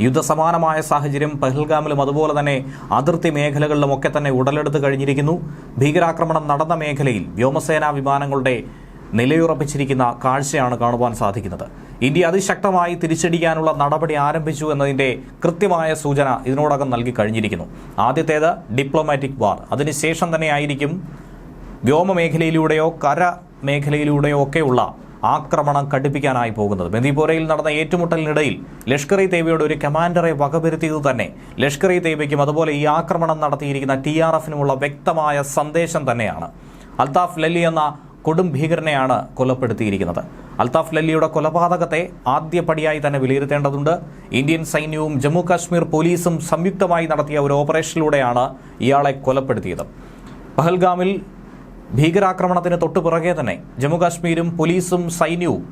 യുദ്ധസമാനമായ സാഹചര്യം പെഹൽഗാമിലും അതുപോലെ തന്നെ അതിർത്തി മേഖലകളിലുമൊക്കെ തന്നെ ഉടലെടുത്ത് കഴിഞ്ഞിരിക്കുന്നു. ഭീകരാക്രമണം നടന്ന മേഖലയിൽ വ്യോമസേനാ വിമാനങ്ങളുടെ നിലയുറപ്പിച്ചിരിക്കുന്ന കാഴ്ചയാണ് കാണുവാൻ സാധിക്കുന്നത്. ഇന്ത്യ അതിശക്തമായി തിരിച്ചടിക്കാനുള്ള നടപടി ആരംഭിച്ചു എന്നതിന്റെ കൃത്യമായ സൂചന ഇതിനോടകം നൽകി കഴിഞ്ഞിരിക്കുന്നു. ആദ്യത്തേത് ഡിപ്ലോമാറ്റിക് വാർ. അതിനുശേഷം തന്നെയായിരിക്കും വ്യോമ മേഖലയിലൂടെയോ കര മേഖലയിലൂടെയോ ഒക്കെയുള്ള ആക്രമണം കടുപ്പിക്കാനായി പോകുന്നത്. ബന്ദിപോരയിൽ നടന്ന ഏറ്റുമുട്ടലിനിടയിൽ ലഷ്കർ ഇ തേബയുടെ ഒരു കമാൻഡറെ വകവരുത്തിയത് തന്നെ. ലഷ്കർ ഇ തേബയ്ക്കും അതുപോലെ ഈ ആക്രമണം നടത്തിയിരിക്കുന്ന ടി ആർ എഫിനുമുള്ള വ്യക്തമായ സന്ദേശം തന്നെയാണ്. അൽതാഫ് ലല്ലി എന്ന കൊടും ഭീകരനെയാണ് കൊലപ്പെടുത്തിയിരിക്കുന്നത്. അൽതാഫ് ലല്ലിയുടെ കൊലപാതകത്തെ ആദ്യപടിയായി തന്നെ വിലയിരുത്തേണ്ടതുണ്ട്. ഇന്ത്യൻ സൈന്യവും ജമ്മു കാശ്മീർ പോലീസും സംയുക്തമായി നടത്തിയ ഒരു ഓപ്പറേഷനിലൂടെയാണ് ഇയാളെ കൊലപ്പെടുത്തിയത്. പഹൽഗാമിൽ ഭീകരാക്രമണത്തിന് തൊട്ടു പിറകെ തന്നെ ജമ്മുകാശ്മീരും പോലീസും സൈന്യവും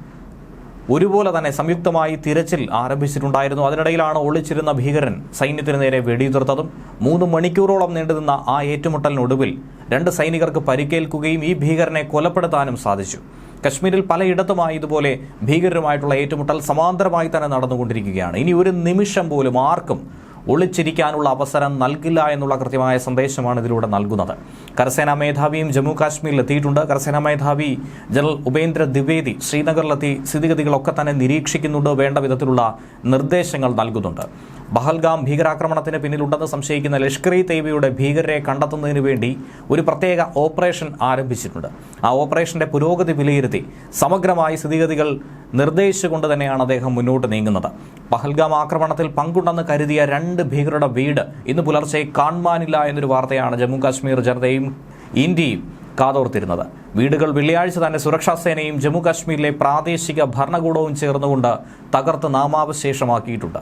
ഒരുപോലെ തന്നെ സംയുക്തമായി തിരച്ചിൽ ആരംഭിച്ചിട്ടുണ്ടായിരുന്നു. അതിനിടയിലാണ് ഒളിച്ചിരുന്ന ഭീകരൻ സൈന്യത്തിന് നേരെ വെടിയുതിർത്തതും മൂന്ന് മണിക്കൂറോളം നീണ്ടുനിന്ന ആ ഏറ്റുമുട്ടലിനൊടുവിൽ രണ്ട് സൈനികർക്ക് പരിക്കേൽക്കുകയും ഈ ഭീകരനെ കൊലപ്പെടുത്താനും സാധിച്ചു. കശ്മീരിൽ പലയിടത്തുമായി ഇതുപോലെ ഭീകരരുമായിട്ടുള്ള ഏറ്റുമുട്ടൽ സമാന്തരമായി തന്നെ നടന്നുകൊണ്ടിരിക്കുകയാണ്. ഇനി ഒരു നിമിഷം പോലും ആർക്കും ഒളിച്ചിരിക്കാനുള്ള അവസരം നൽകില്ല എന്നുള്ള കൃത്യമായ സന്ദേശമാണ് ഇതിലൂടെ നൽകുന്നത്. കരസേനാ മേധാവിയും ജമ്മു കാശ്മീരിൽ എത്തിയിട്ടുണ്ട്. കരസേനാ മേധാവി ജനറൽ ഉപേന്ദ്ര ദ്വിവേദി ശ്രീനഗറിലെത്തി സ്ഥിതിഗതികളൊക്കെ തന്നെ നിരീക്ഷിക്കുന്നുണ്ട്. വേണ്ട വിധത്തിലുള്ള നിർദ്ദേശങ്ങൾ നൽകുന്നുണ്ട്. ബഹൽഗാം ഭീകരാക്രമണത്തിന് പിന്നിലുണ്ടെന്ന് സംശയിക്കുന്ന ലഷ്കർ ഇ തൈബയുടെ ഭീകരരെ കണ്ടെത്തുന്നതിന് വേണ്ടി ഒരു പ്രത്യേക ഓപ്പറേഷൻ ആരംഭിച്ചിട്ടുണ്ട്. ആ ഓപ്പറേഷന്റെ പുരോഗതി വിലയിരുത്തി സമഗ്രമായി സ്ഥിതിഗതികൾ നിർദ്ദേശിച്ചുകൊണ്ട് തന്നെയാണ് അദ്ദേഹം മുന്നോട്ട് നീങ്ങുന്നത്. പഹൽഗാം ആക്രമണത്തിൽ പങ്കുണ്ടെന്ന് കരുതിയ രണ്ട് ഭീകരരുടെ വീട് ഇന്ന് പുലർച്ചെ കാണുവാനില്ല എന്നൊരു വാർത്തയാണ് ജമ്മു കാശ്മീർ ജനതയും ഇന്ത്യയും കാതോർത്തിരുന്നത്. വീടുകൾ വെള്ളിയാഴ്ച തന്നെ സുരക്ഷാ സേനയും ജമ്മു കാശ്മീരിലെ പ്രാദേശിക ഭരണകൂടവും ചേർന്നുകൊണ്ട് തകർത്ത് നാമാവശേഷമാക്കിയിട്ടുണ്ട്.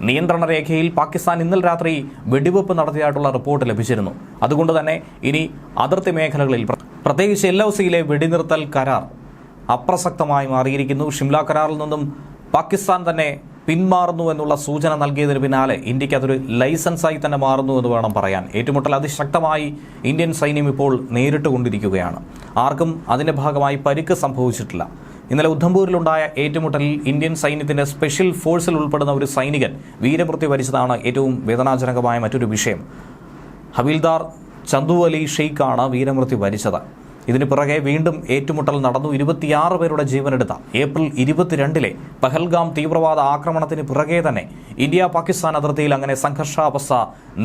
നിയന്ത്രണ രേഖയിൽ പാകിസ്ഥാൻ ഇന്നലെ രാത്രി വെടിവെപ്പ് നടത്തിയതായിട്ടുള്ള റിപ്പോർട്ട് ലഭിച്ചിരുന്നു. അതുകൊണ്ട് തന്നെ ഇനി അതിർത്തി മേഖലകളിൽ പ്ര- പ്രത്യേകിച്ച് എൽ ഒ സിയിലെ വെടിനിർത്തൽ കരാർ അപ്രസക്തമായി മാറിയിരിക്കുന്നു. ഷിംല കരാറിൽ നിന്നും പാകിസ്ഥാൻ തന്നെ പിന്മാറുന്നു എന്നുള്ള സൂചന നൽകിയതിന് പിന്നാലെ ഇന്ത്യയ്ക്ക് അതൊരു ലൈസൻസായി തന്നെ മാറുന്നു എന്ന് വേണം പറയാൻ. ഏറ്റുമുട്ടൽ അതിശക്തമായി ഇന്ത്യൻ സൈന്യം ഇപ്പോൾ നേരിട്ടുകൊണ്ടിരിക്കുകയാണ്. ആർക്കും അതിന്റെ ഭാഗമായി പരിക്ക് സംഭവിച്ചിട്ടില്ല. ഇന്നലെ ഉദ്ധംപൂരിലുണ്ടായ ഏറ്റുമുട്ടലിൽ ഇന്ത്യൻ സൈന്യത്തിന്റെ സ്പെഷ്യൽ ഫോഴ്സിൽ ഉൾപ്പെടുന്ന ഒരു സൈനികൻ വീരമൃത്യു വരിച്ചതാണ് ഏറ്റവും വേദനാജനകമായ മറ്റൊരു വിഷയം. ഹബീൽദാർ ചന്തു അലി ഷെയ്ഖാണ് വീരമൃത്യു വരിച്ചത്. ഇതിന് പിറകെ വീണ്ടും ഏറ്റുമുട്ടൽ നടന്നു. ഇരുപത്തിയാറ് പേരുടെ ജീവനെടുത്ത ഏപ്രിൽ ഇരുപത്തിരണ്ടിലെ പഹൽഗാം തീവ്രവാദ ആക്രമണത്തിന് പിറകെ തന്നെ ഇന്ത്യ പാകിസ്ഥാൻ അതിർത്തിയിൽ അങ്ങനെ സംഘർഷാവസ്ഥ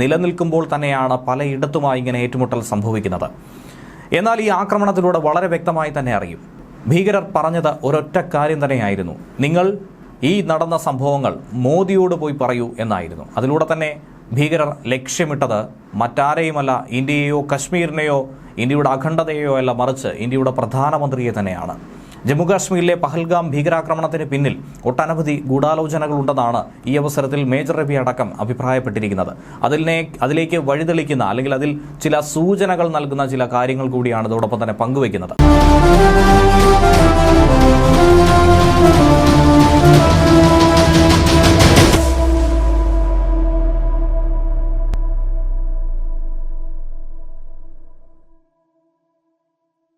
നിലനിൽക്കുമ്പോൾ തന്നെയാണ് പലയിടത്തുമായി ഇങ്ങനെ ഏറ്റുമുട്ടൽ സംഭവിക്കുന്നത്. എന്നാൽ ഈ ആക്രമണത്തിലൂടെ വളരെ വ്യക്തമായി തന്നെ അറിയും. ഭീകരർ പറഞ്ഞത് ഒരൊറ്റ കാര്യം തന്നെയായിരുന്നു. നിങ്ങൾ ഈ നടന്ന സംഭവങ്ങൾ മോദിയോട് പോയി പറയൂ എന്നായിരുന്നു. അതിലൂടെ തന്നെ ഭീകരർ ലക്ഷ്യമിട്ടത് മറ്റാരെയുമല്ല ഇന്ത്യയെയോ കശ്മീരിനെയോ ഇന്ത്യയുടെ അഖണ്ഡതയോ അല്ല മറിച്ച് ഇന്ത്യയുടെ പ്രധാനമന്ത്രിയെ തന്നെയാണ്. ജമ്മുകാശ്മീരിലെ പഹൽഗാം ഭീകരാക്രമണത്തിന് പിന്നിൽ ഒട്ടനവധി ഗൂഢാലോചനകളുണ്ടെന്നാണ് ഈ അവസരത്തിൽ മേജർ രവി അടക്കം അഭിപ്രായപ്പെട്ടിരിക്കുന്നത്. അതിനെ അതിലേക്ക് വഴിതെളിക്കുന്ന അല്ലെങ്കിൽ അതിൽ ചില സൂചനകൾ നൽകുന്ന ചില കാര്യങ്ങൾ കൂടിയാണ് ഇതോടൊപ്പം തന്നെ പങ്കുവയ്ക്കുന്നത്.